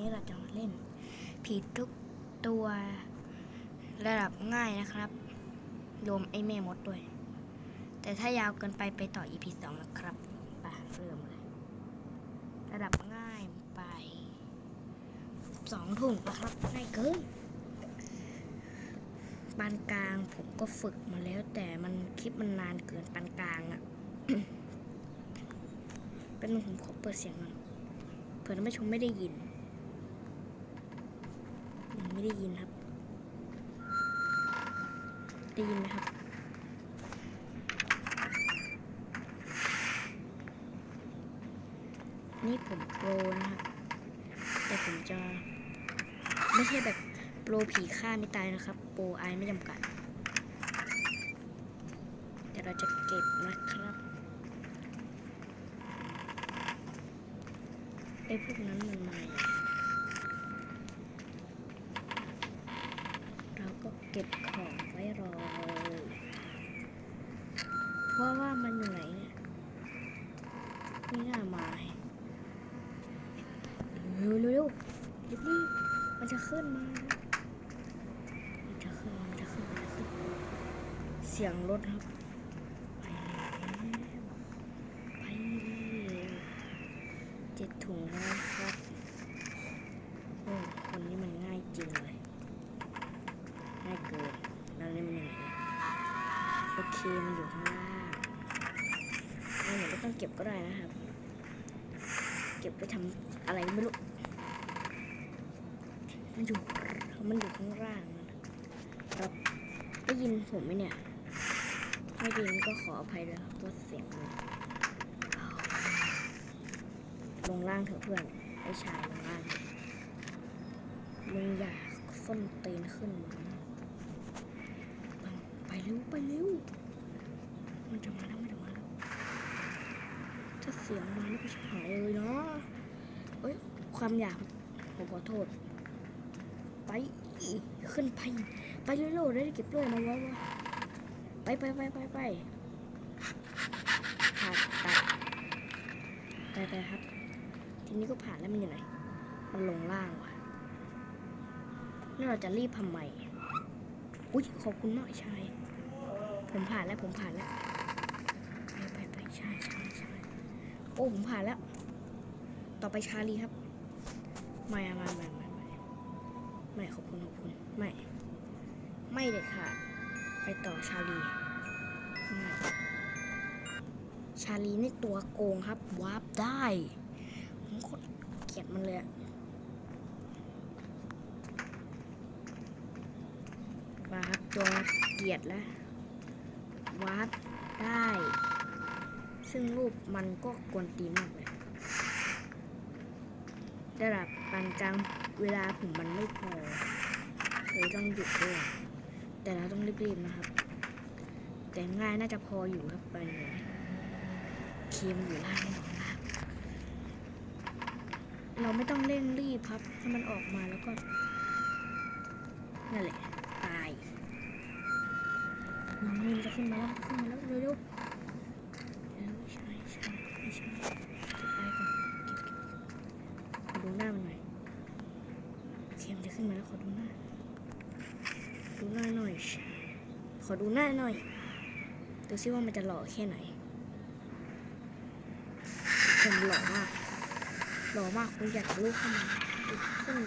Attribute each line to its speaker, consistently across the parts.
Speaker 1: นี้เราจะมาเล่น ผีทุกตัวระดับง่ายนะครับ รวมไอ้แม่มดด้วย แต่ถ้ายาวเกินไปไปต่อ EP สองนะครับไปเริ่มเลย ระดับง่ายไปสองถุงนะครับง่ายเกินปานกลางผมก็ฝึกมาแล้วแต่มันคลิปมันนานเกินปานกลางอะเป็นงผมขอเปิดเสียงก่อนเผื่อท่านผู้ชมไม่ได้ยิน ไม่ได้ยินครับ ได้ยินไหมครับ นี่ผมโปรนะครับ แต่ผมจะ ไม่ใช่แบบโปรผีฆ่าไม่ตายนะครับ โปรไอไม่จำกัด เดี๋ยวเราจะเก็บนะครับไอ้พวกนั้นมันมาอย่างเรา ก็เก็บของไว้รอเลยเพราะว่ามันอยู่ไหนเนี่ยไม่น่ามาเร็วเร็วเรีบรีบมันจะขึ้นมามันจะขึ้นมันจะขึ้นมันจะขึ้น เสียงรถครับ ไปแล้วไปแล้วเจ็ดถุงแล้วครับโอ้คนนี้มันง่ายจริงเลย ง่ายเกินแล้วนี่มันยังไงเนี่ย โอเคมันอยู่ข้างล่างไม่หนูไม่ต้องเก็บก็ได้นะครับ เก็บไปทำอะไรไม่รู้ มันอยู่ มันอยู่ข้างล่างนะครับได้ยินผมไหมเนี่ยไม่ดีก็ขออภัยด้วยครับว่าเสียงลงล่างเถอะเพื่อนไอ้ชายลงล่างมึงอย่าส้นตีนขึ้นมาไปเร็วไปเร็ว มันจะมาแล้วมันจะมาถ้าเสียงมานี่ก็ชิบหายเลยเนาะเอ้ยความอยากผมขอโทษ ไปขึ้นไป ไปเร็วๆได้เก็บด้วยนะวะวะไปไปไปไปไปผ่านตัดไปไปครับ ทีนี้ก็ผ่านแล้วมันอยู่ไหน มันลงล่างว่ะนี่เราจะรีบทำไม อุ้ยขอบคุณมากไอ้ชาย ผมผ่านแล้วผมผ่านแล้ว ไปไปไปใช่ใช่ใช่โอ้ผมผ่านแล้ว ต่อไปชาลีครับ ไม่ไม่ไม่ไม่ไม่ไม่ขอบคุณขอบคุณไม่ ไม่เด็ดขาดไปต่อชาลีชาลีนี่ตัวโกงครับวาร์ปได้ผมโคตรเกลียดมันเลยมาครับตัวเกลียดแล้ววาร์ปได้ ซึ่งรูปมันก็กวนตีนมากเลยระดับปานกลางเวลาผมมันไม่พอเลยต้องหยุดด้วยแต่เราต้องรีบๆนะครับ แต่ง่ายน่าจะพออยู่ครับไปเลยเคียมอยู่ล่างอยู่ล่างเราไม่ต้องเร่งรีบครับให้มันออกมาแล้วก็นั่นแหละตายนี่มันจะขึ้นมาแล้วขึ้นมาแล้วเร็วๆเร็วใช่ใช่ไม่ใช่เก็บไปก่อนเก็บเก็บขอดูหน้ามันหน่อยเคียมนจะขึ้นมาแล้วขอดูหน้า ดูหน้าหน่อย ขอดูหน้าหน่อย ดูซิว่ามันจะหล่อแค่ไหนมันหล่อมาก หล่อมากคุณอยากลูกเข้ามาขึ้น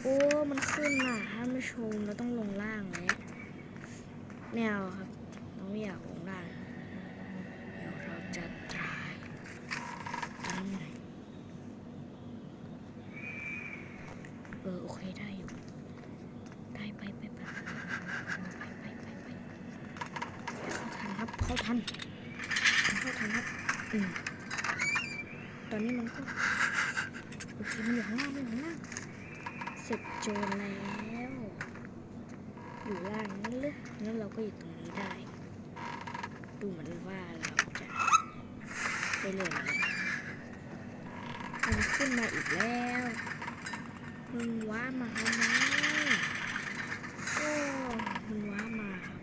Speaker 1: โอ้ มันขึ้นน่ะถ้าไม่ชมเราต้องลงล่างแล้วแนวครับเราไม่อยากลงล่างเดี๋ยวเราจะตายตายไหนเออ โอเคได้อยู่ ไปไปไปไปไปไปเข้าทันครับเข้าทันเข้าทันครับอืมตอนนี้มันก็โอเคมันอยู่ข้างล่างมันอยู่ข้างล่างเสร็จโจรแล้วอยู่ล่างนั่นเลยงั้นเราก็อยู่ตรงนี้ได้ ดูเหมือนว่าเราจะได้เรื่องอะไรมันขึ้นมาอีกแล้วมึงว้ามาทำไม โอ้มันว้ามาครับ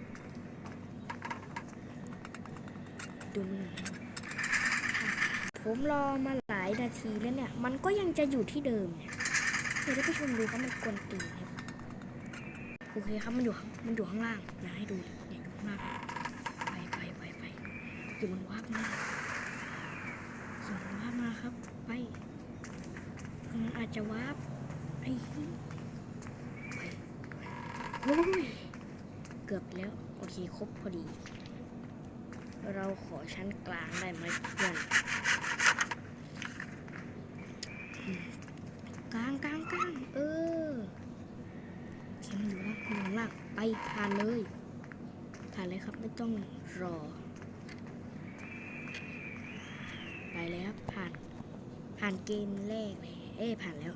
Speaker 1: ดูมันหน่อย ผมรอมาหลายนาทีแล้วเนี่ย มันก็ยังจะอยู่ที่เดิมเนี่ยเดี๋ยวได้ไปชมดูครับมันกวนตีนครับโอเคครับมันอยู่มันอยู่ข้างล่างนะให้ดูเนี่ยอยู่ข้างล่างไปไปไปไปอยู่มันวาบมาอยู่มันวาบมาครับไปมันอาจจะวาบไอ้เหี้ยไปโอ้ยเกือบแล้วโอเคครบพอดี เราขอชั้นกลางได้ไหมเพื่อน กลางกลางกลางเออเขียนอยู่ล่างอยู่ข้างล่างไปผ่านเลยผ่านเลยครับไม่ต้องรอ ไปแล้วครับผ่าน ผ่านเกมแรกเลยเอ้ผ่านแล้ว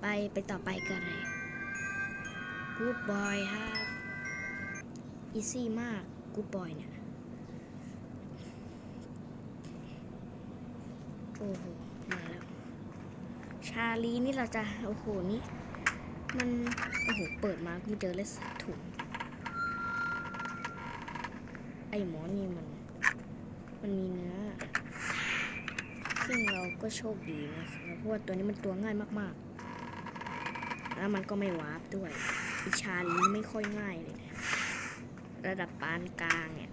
Speaker 1: ไปไปต่อไปกันเลย Good boy ครับอีซี่มาก Good boy เนี่ยโอ้โหาลีนี่เราจะโอ้โหนี่มันโอ้โหเปิดมาก็ไม่เจอเลสถูกไอหมอนี่มัน มันมีเนื้อซึ่งเราก็โชคดีนะครับเพราะว่าตัวนี้มันตัวง่ายมากๆ แล้วมันก็ไม่วาร์ปด้วยอิชาลีนี่ไม่ค่อยง่ายเลยนะระดับปานกลางเนี่ย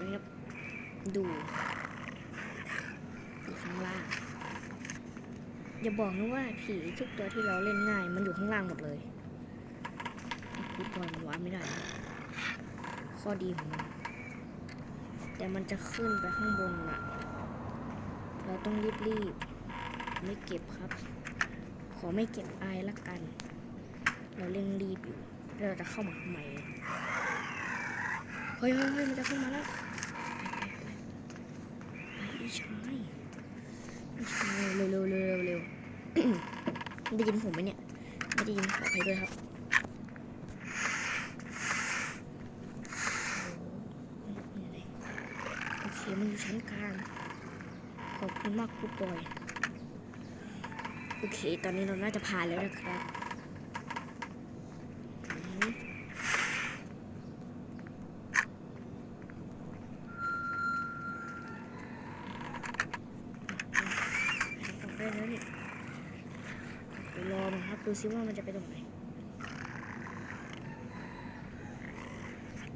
Speaker 1: นะครับดูอยู่ข้างล่าง อย่าบอกนะว่าผีทุกตัวที่เราเล่นง่าย มันอยู่ข้างล่างหมดเลยไอ้กูบอลมันวาร์ปไม่ได้ ข้อดีของมัน แต่มันจะขึ้นไปข้างบนอะเราต้องรีบๆไม่เก็บครับ ขอไม่เก็บอายละกัน เราเร่งรีบอยู่เราจะเข้ามาทำไมเฮ้ยเฮ้ยเฮ้ยมันจะขึ้นมาแล้ว ไปไปไปไปอีชายอีชาย เร็วเร็วเร็วเร็วเร็วได้ยินผมไหมเนี่ยไม่ได้ยินขออภัยด้วยครับโอเคมันอยู่ชั้นกลางขอบคุณมากครูปอย โอเค ตอนนี้เราน่าจะผ่านแล้วนะครับอืมออกได้แล้วนี่เดี๋ยวรอมันครับ ดู ซิว่ามันจะไปตรงไหน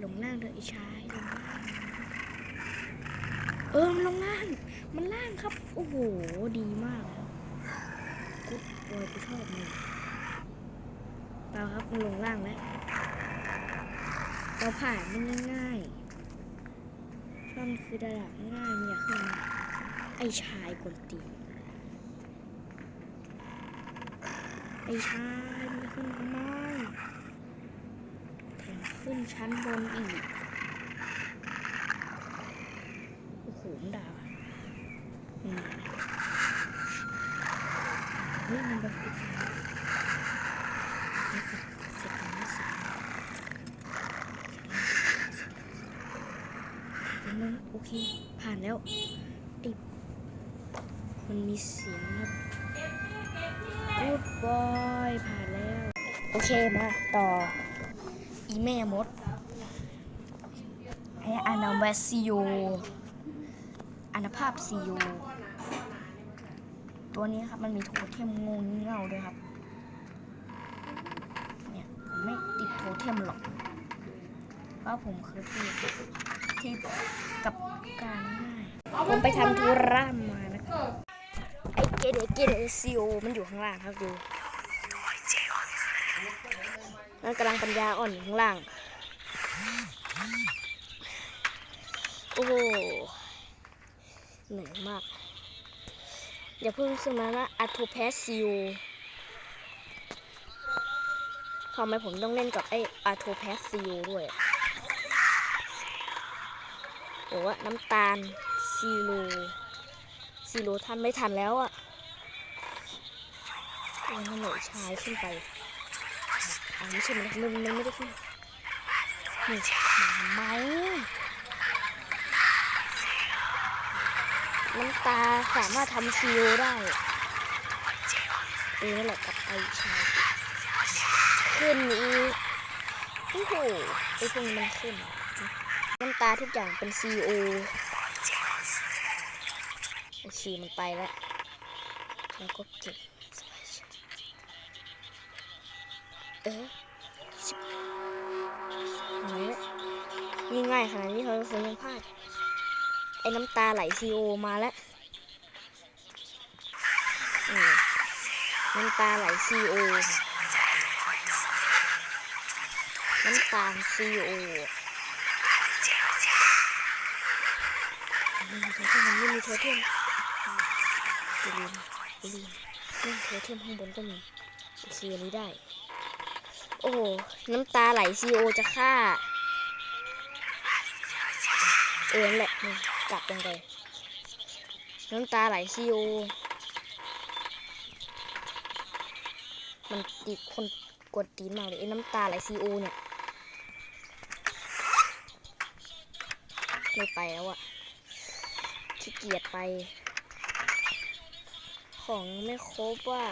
Speaker 1: ลงล่างเลยไอ้ชายลงล่างเออมันลงล่าง มันล่างครับ โอ้โห ดีมากกุ๊ดบอยกูชอบมันเปล่าครับมันลงล่างแล้วเราผ่านมันง่ายๆช่องคือระดับง่ายมันอยขึ้นมาไอ้ชายกวนตีนไอชามันจะขึ้นมาไม่แถมขึ้นชั้นบนอีก โอ้โหมด่าวเฮ้ยมันแบบอีกฝั่งไม่เสร็จเสร็จแล้วไม่เสร็จแล้วมันโอเค ผ่านแล้วไอ้มันมีเสียงครับ Good boy ผ่านแล้ว โอเคมาต่อ อีแม่มดให้อานาเวซิโยอานาภาพซีโอตัวนี้ครับมันมีโทเทมงูเง่าด้วยครับ เนี่ยผมไม่ติดโทเทมหรอก เพราะผมเคยพูดที่กับการง่าย ผมไปทำธุระมานะครับ เกเดเกเดซีโอมันอยู่ข้างล่างครับดูมันกำลังปัญญาอ่อนอยู่ข้างล่าง โอ้โหเหนื่อยมากอย่าเพิ่งขึ้นมานะอัตโทแพสซิโอทำไมผมต้องเล่นกับไออัตโทแพสซิโอด้วยโอ้ว่าน้ำตาลซีโรซีโรทันไม่ทันแล้วอะ ยังไม่หน่อยชายขึ้นไปอ่าไม่ใช่มันมันมันไม่ได้ขึ้นนี่มาทำไมน้ำตาสามารถทำซีโอได้เออนั่นแหละกับไอชายขึ้นอีกโอ้โหไอพวกนี้มันขึ้นน้ำตาทุกอย่างเป็นซีโอโอเคมันไปแล้วแล้วก็เก็บ เออชิบไหนเนี่ยนี่ง่ายขนาดนี้เขาคงยังพลาด ไอ้น้ำตาไหลซีโอมาแล้วน้ำตาไหลซีโอ น้ำตาซีโอมันมีโทเทมมันไม่มีโทเทมกูลืมกูลืมนี่โทเทมข้างบนก็มีโอเคอันนี้ได้ โอ้น้ำตาไหลซีโอจะฆ่า เออนแหละนี่กลับลงไปน้ำตาไหลซีโอ มันตีคนกดตีนมากเลยไอ้น้ำตาไหลซีโอเนี่ย ไม่ไปแล้วอะขี้เกียจไป ของไม่ครบว่า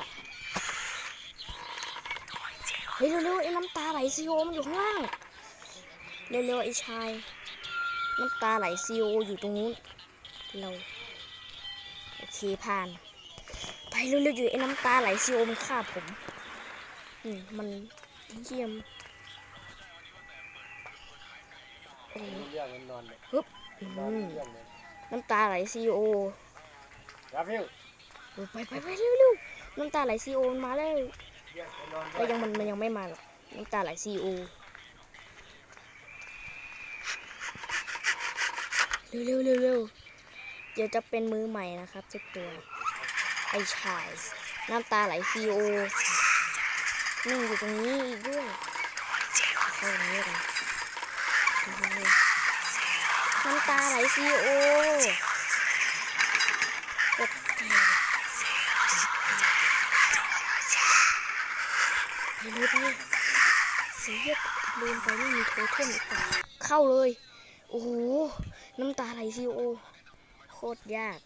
Speaker 1: เฮ้ยเร็วๆไอ้น้ำตาไหลซีโอมันอยู่ข้างล่าง เร็วๆไอ้ชาย น้ำตาไหลซีโออยู่ตรงนู้น เราโอเคผ่าน ไปเร็วๆอยู่ไอ้น้ำตาไหลซีโอมันฆ่าผมอืมมันเยี่ยมโอ้
Speaker 2: เรื่องมันนอนเนี่ย
Speaker 1: อื
Speaker 2: นอน
Speaker 1: ม
Speaker 2: เรื่องเนี่ย
Speaker 1: น้ำตาไหลซีโอ
Speaker 2: รับพิว
Speaker 1: ไปไปไปเร็วเร็วน้ำตาไหลซีโอมันมาแล้ว
Speaker 2: เรีย ก็ยั
Speaker 1: งมันมันยังไม่มาหรอกน้ำตาไหลซีโอเร็วเร็วเร็วเร็วเดี๋ยวจะเป็นมือใหม่นะครับเจ้าตัวไอชายน้ำตาไหลซีโอนี่งอยู่ตรงนี้อีกด้วยเข้าตรงนี้กันน้ำตาไหลซีโอกดแทน ไปเลยไปเสียโดนไปไม่มีโทเทมอีกต่อเข้าเลย โอ้โห น้ำตาไหลซีโอ โคตรยาก